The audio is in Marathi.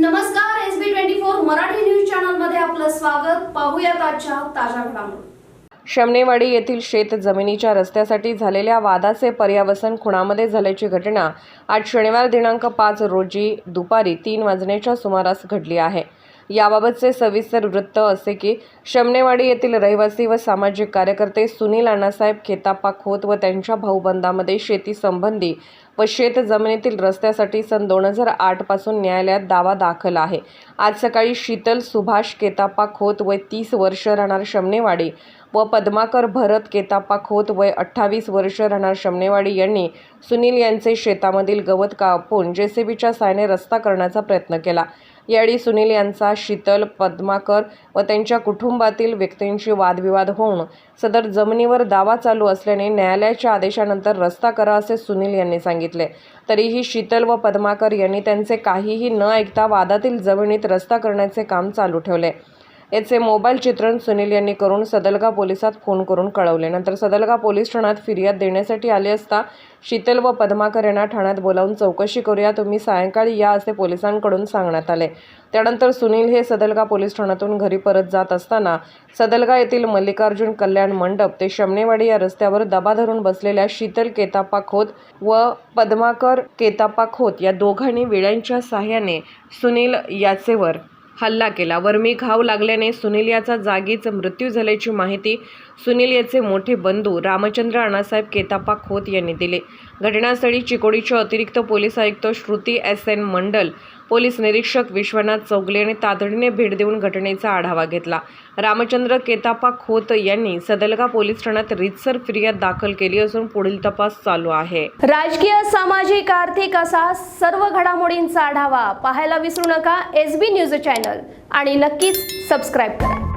नमस्कार S B twenty four Marathi news चॅनलमध्ये आपलं स्वागत. पाहूयात आजच्या ताज्या घडामोडी. शमनेवाडी येथील शेत जमिनीच्या रस्त्यासाठी झालेल्या वादाचे पर्यावसन खुणामध्ये झाल्याची घटना आज शनिवार दिनांक पाच रोजी दुपारी तीन वाजण्याच्या सुमारास घडली आहे. याबाबतचे सविस्तर वृत्त असे की शमनेवाडी येथील रहिवासी व सामाजिक कार्यकर्ते सुनील अण्णासाहेब खेतापा खोत व त्यांच्या भाऊबंदामध्ये शेती संबंधी व शेत जमिनीतील रस्त्यासाठी सन दोन हजार आठपासून न्यायालयात दावा दाखल आहे. आज सकाळी शीतल सुभाष केतापा खोत वय तीस वर्ष राहणार शमनेवाडी व पद्माकर भरत केतापा खोत वय अठ्ठावीस वर्ष राहणार शमनेवाडी यांनी सुनील यांचे शेतामधील गवत कापून जेसीबीच्या सायने रस्ता करण्याचा प्रयत्न केला. यावेळी सुनील यांचा शीतल पद्माकर व त्यांच्या कुटुंबातील व्यक्तींशी वादविवाद होऊन सदर जमिनीवर दावा चालू असल्याने न्यायालयाच्या आदेशानंतर रस्ता करा असे सुनील यांनी सांगितले. तरीही शीतल व पद्माकर यांनी त्यांचे काहीही न ऐकता वादातील जमिनीत रस्ता करण्याचे काम चालू ठेवले. याचे मोबाईल चित्रण सुनील यांनी करून सदलगा पोलिसात फोन करून कळवले. नंतर सदलगा पोलीस ठाण्यात फिर्याद देण्यासाठी आले असता शीतल व पद्माकर यांना ठाण्यात बोलावून चौकशी करूया तुम्ही सायंकाळी या असे पोलिसांकडून सांगण्यात आले. त्यानंतर सुनील हे सदलगा पोलीस ठाण्यातून घरी परत जात असताना सदलगा येथील मल्लिकार्जुन कल्याण मंडप ते शमनेवाडी या रस्त्यावर दबा धरून बसलेल्या शीतल केतापा खोत व पद्माकर केतापा खोत या दोघांनी विड्यांच्या साह्याने सुनील याचेवर हल्ला केला. वर्मी घाव लागल्याने सुनील याचा जागीच मृत्यू झाल्याची माहिती सुनील याचे मोठे बंधू रामचंद्र अण्णासाहेब केतापा खोत यांनी दिले. घटनास्थळी चिकोडीचे अतिरिक्त पोलीस आयुक्त Shruti S N Mandal police निरीक्षक विश्वनाथ चौगले यांनी तातडीने भेट देऊन घटनेचा आढावा घेतला. रामचंद्र केतापा खोत यांनी सदलगा पोलीस ठाण्यात रितसर फिर्याद दाखल केली असून पुढील तपास चालू आहे. राजकीय सामाजिक आर्थिक असा सर्व घडामोडींचा आढावा पाहायला विसरू नका. एस बी न्यूज चॅनल आणि नक्कीच सबस्क्राईब करा.